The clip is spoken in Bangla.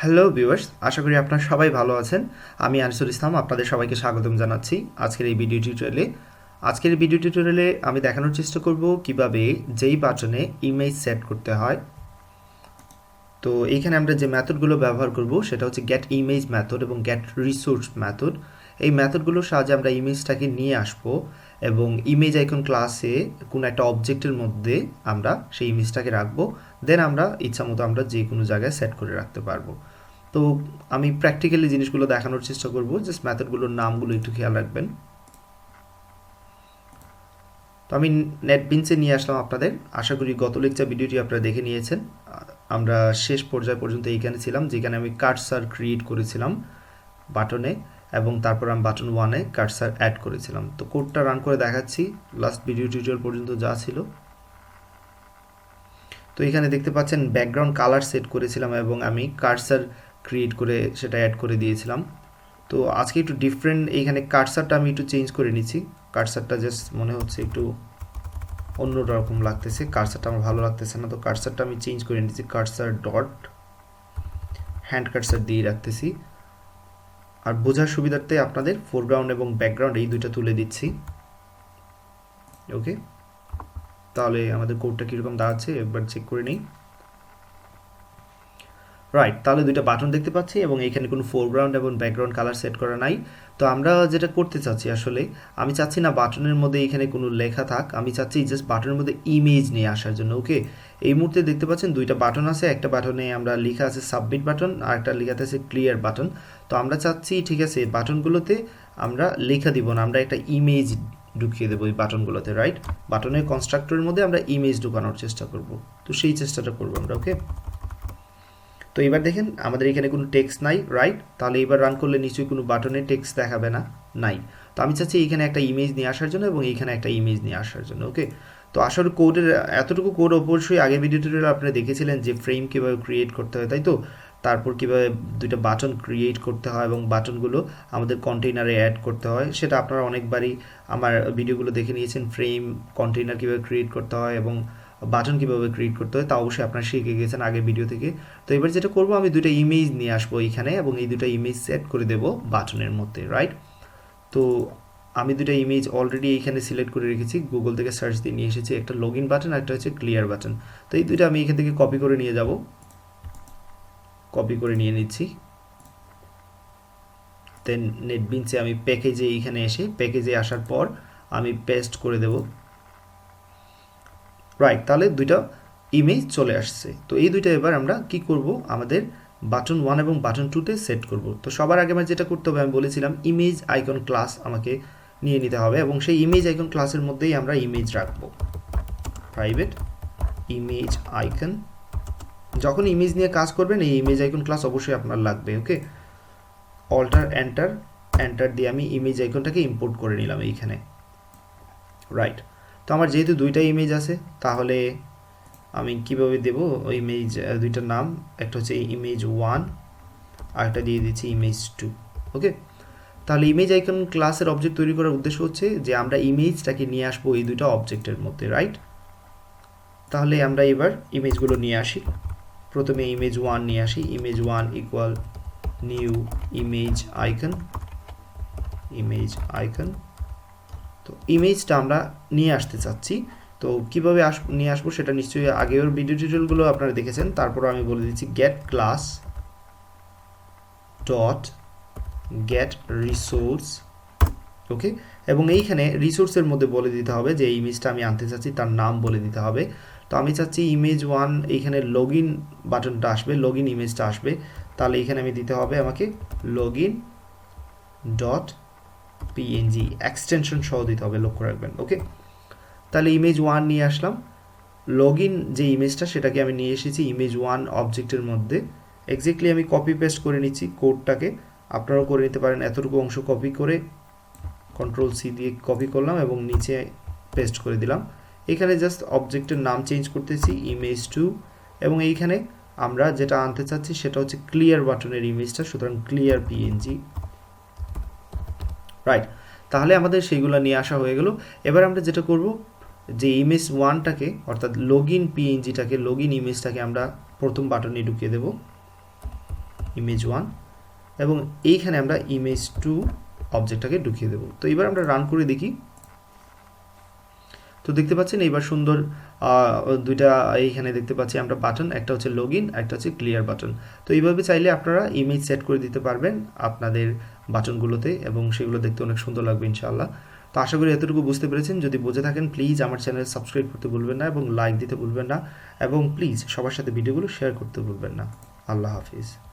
হ্যালো ভিউয়ার্স আশা করি আপনারা সবাই ভালো আছেন। আমি আনিসুল ইসলাম, আপনাদের সবাইকে স্বাগতম জানাচ্ছি আজকের এই ভিডিও টিউটোরিয়ালে আজকের এই ভিডিও টিউটোরিয়ালে আমি দেখানোর চেষ্টা করব কীভাবে যেই বাটনে ইমেজ সেট করতে হয়। তো এইখানে আমরা যে মেথডগুলো ব্যবহার করব, সেটা হচ্ছে গেট ইমেজ মেথড এবং গেট রিসোর্স মেথড এই মেথডগুলোর সাহায্যে আমরা ইমেজটাকে নিয়ে আসব। এবং ইমেজ আইকন ক্লাসে কোনো একটা অবজেক্টের মধ্যে আমরা সেই ইমেজটাকে রাখব। দেন আমরা ইচ্ছা মতো আমরা যে কোনো জায়গায় সেট করে রাখতে পারব। তো আমি প্র্যাকটিক্যালি জিনিসগুলো দেখানোর চেষ্টা করব। জাস্ট মেথডগুলোর নামগুলো একটু খেয়াল রাখবেন। তো আমি নেটবিনসে নিয়ে আসলাম আপনাদের। আশা করি গত লেকচার ভিডিওটি আপনারা দেখে নিয়েছেন। আমরা শেষ পর্যায় পর্যন্ত এইখানে ছিলাম, যেখানে আমি কার্সার ক্রিয়েট করেছিলাম বাটনে এবং তারপর আমি বাটন ওয়ানে কার্সার অ্যাড করেছিলাম। তো কোডটা রান করে দেখাচ্ছি। লাস্ট ভিডিও টিউটোরিয়াল পর্যন্ত যা ছিল। তো এখানে দেখতে পাচ্ছেন ব্যাকগ্রাউন্ড কালার সেট করেছিলাম এবং আমি কার্সার ক্রিয়েট করে সেটা অ্যাড করে দিয়েছিলাম। তো আজকে একটু ডিফারেন্ট এইখানে কার্সারটা আমি একটু চেঞ্জ করে নিচ্ছি। কার্সারটা জাস্ট মনে হচ্ছে একটু অন্য রকম লাগতেছে। কার্সারটা আমার ভালো লাগতেছে না, তো কার্সারটা আমি চেঞ্জ করে নিচ্ছি। কার্সার ডট হ্যান্ড কার্সার দিয়ে রাখতেছি। আর বোঝার সুবিধার্থে আপনাদের ফোরগ্রাউন্ড এবং ব্যাকগ্রাউন্ড এই দুইটা তুলে দিচ্ছি। ওকে তাহলে আমাদের কোডটা কীরকম দাঁড়াচ্ছে একবার চেক করে নিই। রাইট তাহলে দুইটা বাটন দেখতে পাচ্ছি এবং এখানে কোনো ফোরগ্রাউন্ড এবং ব্যাকগ্রাউন্ড কালার সেট করা নাই। তো আমরা যেটা করতে চাচ্ছি আসলে, আমি চাচ্ছি না বাটনের মধ্যে এখানে কোনো লেখা থাক, আমি চাচ্ছি জাস্ট বাটনের মধ্যে ইমেজ নিয়ে আসার জন্য ওকে এই মুহূর্তে দেখতে পাচ্ছেন দুইটা বাটন আছে, একটা বাটনে আমরা লেখা আছে সাবমিট বাটন আর একটা লেখাতে আছে ক্লিয়ার বাটন তো আমরা চাচ্ছি, ঠিক আছে বাটনগুলোতে আমরা লেখা দিব না, আমরা একটা ইমেজ ঢুকিয়ে দেবো এই বাটনগুলোতে রাইট বাটনের কনস্ট্রাক্টরের মধ্যে আমরা ইমেজ ঢুকানোর চেষ্টা করব। তো সেই চেষ্টাটা করব আমরা ওকে তো এবার দেখেন, আমাদের এখানে কোনো টেক্সট নাই রাইট তাহলে এবার রান করলে নিশ্চয়ই কোনো বাটনে টেক্সট দেখাবে না, নাই। তো আমি চাচ্ছি এখানে একটা ইমেজ নিয়ে আসার জন্য এবং এইখানে একটা ইমেজ নিয়ে আসার জন্য ওকে তো আসলে কোডের এতটুকু কোড অবশ্যই আগের ভিডিও টিউটোরিয়াল আপনারা দেখেছিলেন যে ফ্রেম কীভাবে ক্রিয়েট করতে হয়, তাই তো? তারপর কীভাবে দুইটা বাটন ক্রিয়েট করতে হয় এবং বাটনগুলো আমাদের কন্টেইনারে অ্যাড করতে হয়, সেটা আপনারা অনেকবারই আমার ভিডিওগুলো দেখে নিয়েছেন ফ্রেম কন্টেইনার কীভাবে ক্রিয়েট করতে হয় এবং বাটন কীভাবে ক্রিয়েট করতে হয়, তা অবশ্যই আপনারা শিখে গেছেন আগের ভিডিও থেকে। তো এবার যেটা করব, আমি দুইটা ইমেজ নিয়ে আসব এইখানে এবং এই দুটো ইমেজ সেট করে দেব বাটনের মধ্যে রাইট তো আমি দুটা ইমেজ অলরেডি এইখানে সিলেক্ট করে রেখেছি। গুগল থেকে সার্চ দিয়ে নিয়ে এসেছি একটা লগ ইন বাটন একটা হচ্ছে ক্লিয়ার বাটন তো এই দুটো আমি এখান থেকে কপি করে নিয়ে যাব। কপি করে নিয়ে নিচ্ছি। দেন নেটবিনসে আমি প্যাকেজে এইখানে এসে প্যাকেজে আসার পর আমি পেস্ট করে দেব। রাইট তাহলে দুইটা ইমেজ চলে আসছে। তো এই দুইটা এবার আমরা কি করব? আমাদের বাটন ওয়ান এবং বাটন টুতে সেট করব। তো সবার আগে আমার যেটা করতে হবে, আমি বলেছিলাম ইমেজ আইকন ক্লাস আমাকে নিয়ে নিতে হবে এবং সেই ইমেজ আইকন ক্লাসের মধ্যেই আমরা ইমেজ রাখব। প্রাইভেট ইমেজ আইকন যখন ইমেজ নিয়ে কাজ করবেন, এই ইমেজ আইকন ক্লাস অবশ্যই আপনার লাগবে ওকে অল্টার এন্টার এন্টার দিয়ে আমি ইমেজ আইকনটাকে ইম্পোর্ট করে নিলাম এইখানে। রাইট তো আমার যেহেতু দুইটা ইমেজ আছে, তাহলে আমি কীভাবে দেব? ওই ইমেজ দুইটার নাম, একটা হচ্ছে ইমেজ ওয়ান আর একটা দিয়ে দিচ্ছি ইমেজ টু ওকে তাহলে ইমেজ আইকন ক্লাসের অবজেক্ট তৈরি করার উদ্দেশ্য হচ্ছে যে আমরা ইমেজটাকে নিয়ে আসব এই দুইটা অবজেক্টের মধ্যে রাইট তাহলে আমরা এবার ইমেজগুলো নিয়ে আসি। প্রথমে ইমেজ ওয়ান নিয়ে আসি। Image one equal new image icon image icon তো ইমেজটা আমরা নিয়ে আসতে চাচ্ছি। তো কীভাবে আস, নিয়ে আসব সেটা নিশ্চয়ই আগের ভিডিও টিউটোরিয়ালগুলো আপনারা দেখেছেন। তারপর আমি বলে দিচ্ছি get class dot get resource okay এবং এইখানে রিসোর্সের মধ্যে বলে দিতে হবে যে ইমেজটা আমি আনতে চাচ্ছি, তার নাম বলে দিতে হবে। তো আমি চাচ্ছি ইমেজ ওয়ান এইখানে লগ ইন বাটনটা আসবে লগ ইন ইমেজটা আসবে। তাহলে এখানে আমি দিতে হবে আমাকে log in dot PNG extension সহ দিতে হবে, লক্ষ্য রাখবেন ওকে তাহলে ইমেজ ওয়ান নিয়ে আসলাম। লগ ইন যে ইমেজটা সেটাকে আমি নিয়ে এসেছি ইমেজ ওয়ান অবজেক্টের মধ্যে। এক্স্যাক্টলি আমি কপি পেস্ট করে নিচ্ছি কোডটাকে আপনারাও করে নিতে পারেন, এতটুকু অংশ কপি করে কন্ট্রোল সি দিয়ে কপি করলাম এবং নিচে পেস্ট করে দিলাম। এখানে জাস্ট অবজেক্টের নাম চেঞ্জ করতেছি ইমেজ টু এবং এইখানে আমরা যেটা আনতে চাচ্ছি সেটা হচ্ছে ক্লিয়ার বাটনের ইমেজটা সুতরাং ক্লিয়ার পিএনজি রাইট তাহলে আমাদের সেইগুলো নিয়ে আসা হয়ে গেল। এবার আমরা যেটা করব, যে ইমেজ ওয়ানটাকে অর্থাৎ লগ ইন পিএনজিটাকে লগ ইন ইমেজটাকে আমরা প্রথম বাটনে ঢুকিয়ে দেব। ইমেজ ওয়ান এবং এইখানে আমরা ইমেজ টু অবজেক্টটাকে ঢুকিয়ে দেবো। তো এবার আমরা রান করে দেখি। তো দেখতে পাচ্ছেন, এইবার সুন্দর দুইটা এইখানে দেখতে পাচ্ছি আমরা বাটন একটা হচ্ছে লগ ইন একটা হচ্ছে ক্লিয়ার বাটন তো এইভাবে চাইলে আপনারা ইমেজ সেট করে দিতে পারবেন। আপনাদের বাটনগুলোতে এবং সেগুলো দেখতে অনেক সুন্দর লাগবে, ইনশাআল্লাহ। তো আশা করি এতটুকু বুঝতে পেরেছেন। যদি বুঝে থাকেন প্লিজ আমার চ্যানেল সাবস্ক্রাইব করতে ভুলবেন না এবং লাইক দিতে ভুলবেন না। এবং প্লিজ সবার সাথে ভিডিওগুলো শেয়ার করতে ভুলবেন না। আল্লাহ হাফিজ।